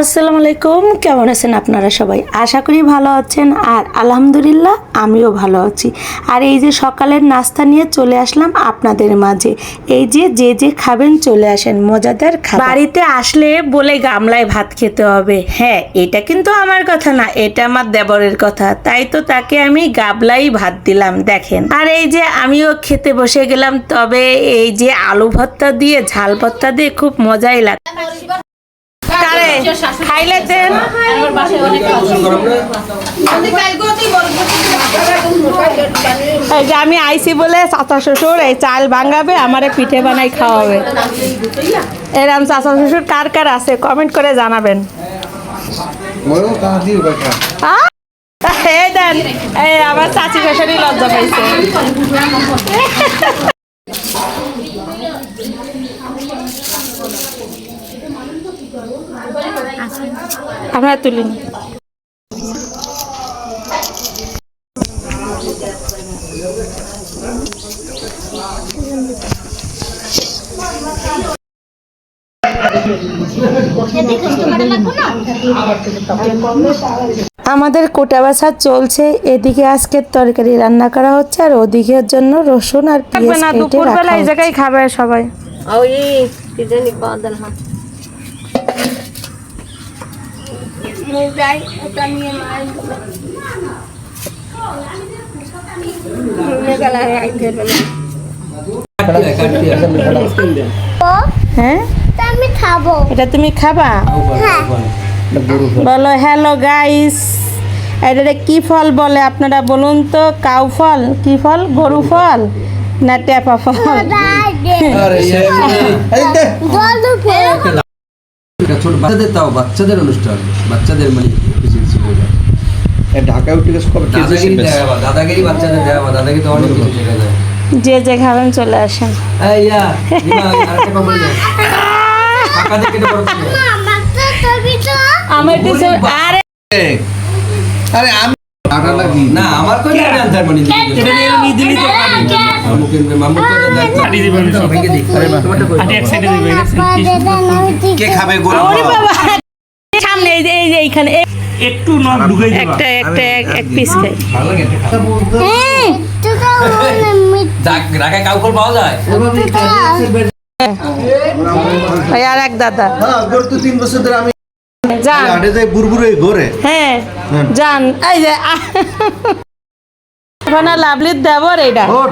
আসসালামু আলাইকুম, কেমন আছেন আপনারা সবাই? আশা করি ভালো আছেন আর আলহামদুলিল্লাহ আমিও ভালো আছি। আর এই যে সকালের নাস্তা নিয়ে চলে আসলাম আপনাদের মাঝে। এই যে যে যে খাবেন চলে আসেন, মজাদার খাবার। বাড়িতে আসলে বলে গামলায় ভাত খেতে হবে। হ্যাঁ এটা কিন্তু আমার কথা না, এটা আমার দেবরের কথা। তাই তো তাকে আমি গাবলাই ভাত দিলাম, দেখেন। আর এই যে আমিও খেতে বসে গেলাম, তবে এই যে আলু ভর্তা দিয়ে, ঝাল ভর্তা দিয়ে খুব মজাই লাগে কারে খাইলে দেন এই যে আমি আইসি বলে চাচা শ্বশুর এই চাল ভাঙাবে আমারে পিঠে বানাই খাওয়াবে এরম চাচা শ্বশুর কার কার আছে কমেন্ট করে জানাবেন! এই দেন এই আমার চাচি শাশুড়ি লজ্জা পাইছে আমরা তুলিনি আমাদের কোটা বাছা চলছে এদিকে আজকে তরকারি রান্না করা হচ্ছে আর ওদিকের জন্য রসুন আর পেঁয়াজ কেটে দুপুরবেলা রাখা এই হচ্ছে। জায়গায় খাবে সবাই ওই কি জানি বাদল হ্যাঁ হ্যাঁ? এটা তুমি খাবা? বলো হ্যালো গাইস এটা কি ফল বলে আপনারা বলুন তো? কাউ ফল? কি ফল? গরু ফল? না টেপা ফল আরে এই দে জল এটা ছোট বাচ্চাদের তাও বাচ্চাদের অনুষ্ঠান বাচ্চাদের মানে হয়ে যায়। ঢাকায় উঠে গেছে কবে? দাদাগিরি দেখাবা দাদাগিরি বাচ্চাদের দেখাবা দাদাগিরি তো অনেক কিছু শেখা যায়। যে যে খাবেন চলে আসেন। এই আরেকটা কথা বলে। টাকা দিয়ে কেটে বড় ছিল। তো আমার আরে আরে আমি টাকা লাগি না আমার কই না আনসার মানে এটা নিয়ে নি দিলি তো পারি মামুকে মামু কই দেখ পানি দিবেন ভেঙে দিই তোমারটা কই কে খাবে গরু? ওরে বাবা। সামনে এই যে এইখানে একটু নখ ঢুকাই দিবা। একটা একটা এক- এক পিস খাই। ভালো লাগে তোকে রাগ- রাগায় কাউকল পাওয়া যায়। আর এক দাদা। হ্যাঁ তিন বছর ধরে আমি যান। আড়ে যাই বুরবুরে ঘরে। হ্যাঁ যান। এই যে লাভলির দেবর ওর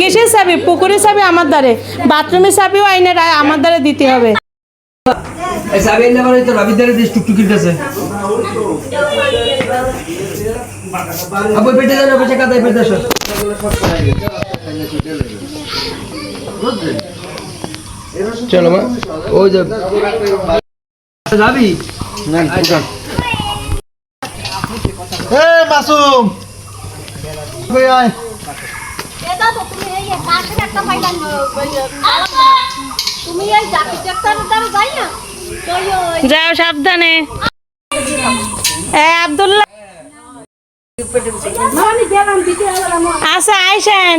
কিসের চাবি? পুকুরের চাবি আমার দ্বারে। বাথরুমের চাবিও আইনে রায় আমার দ্বারে দিতে হবে। পেটে কাদায় পেটে চলো মা। ওই যে যাবি এ মাসুম। কই আয়? যাও সাবধানে। এ আব্দুল্লাহ। আচ্ছা আইসেন।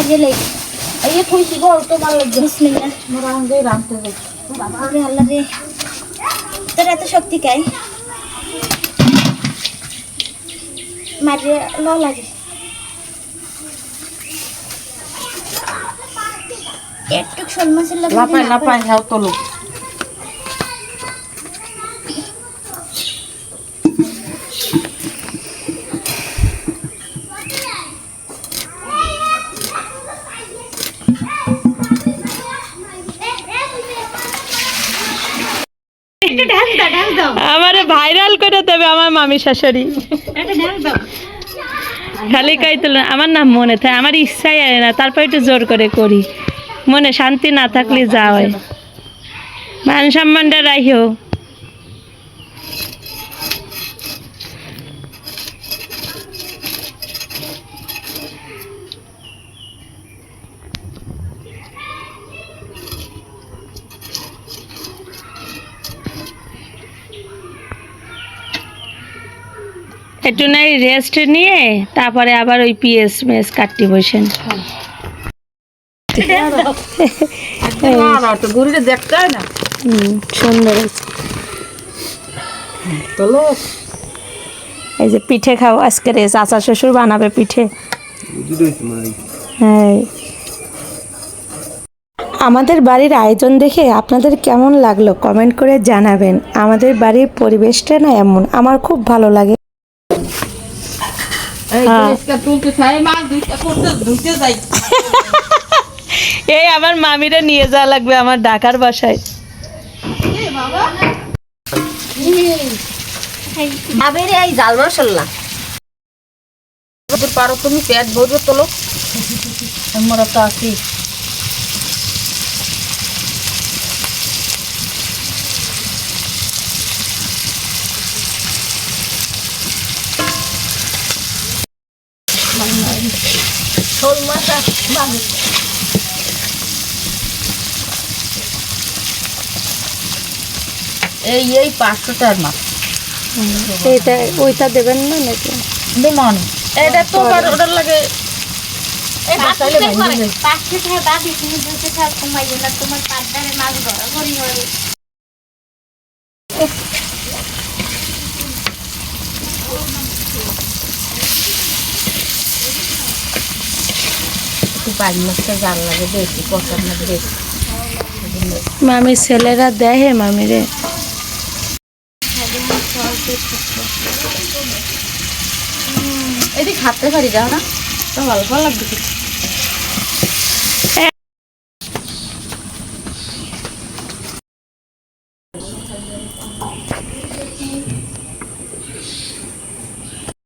লেগে এই খুশি গো তো ভালো বিসমিল্লাহ মোরা আঙ্গে রামতে রে বাবা আল্লাহ রে তোর এত শক্তি কাই মাঝে ল লাগে একটু শোল মাছের লাগে লাপাই হ্যাঁ তোলো আমারে ভাইরাল করে দেবে আমার মামি শাশুড়ি। খালি কাই তুলে আমার নাম মনে থাকে আমার ইচ্ছাই আয় না তারপর একটু জোর করে করি। মনে শান্তি না থাকলে যা হয় মান সম্মানটা রাখিও একটু নাই রেস্ট নিয়ে তারপরে আবার ওই পিএস মেস কাটতে বসেন। সুন্দর। এই যে পিঠে খাও আজকে রে চাচা শ্বশুর বানাবে পিঠে। হ্যাঁ আমাদের বাড়ির আয়োজন দেখে আপনাদের কেমন লাগল কমেন্ট করে জানাবেন। আমাদের বাড়ির পরিবেশটা না এমন আমার খুব ভালো লাগে এই হ্যাঁ। জিনিসটা তুলতে চাই মাছ দুইটা করতে ধুতে যাই এই আমার মামিরা নিয়ে যাওয়া লাগবে আমার ঢাকার বাসায়। আবেরে এই জাল মশলা। পারো তুমি পেট ভরবে তোলো আমরা তো আছি মাছ এই এই পাঁচশোটার মাছ এইটা ওইটা দেবেন না নাকি? দেমন এটা তোমার ওটার লাগে পাঁচশো টাকা বাকি তুমি দুশো টাকা কমাইও না তোমার পার্টনারে মাছ বরাবরই হবে একটু পাঁচ মাছটা জাল লাগে বেশি কষার মাছ বেশি মামি ছেলেরা দেহে মামি রে এদিকে হাতে পারি যাও না। তো ভালো ভালো লাগবে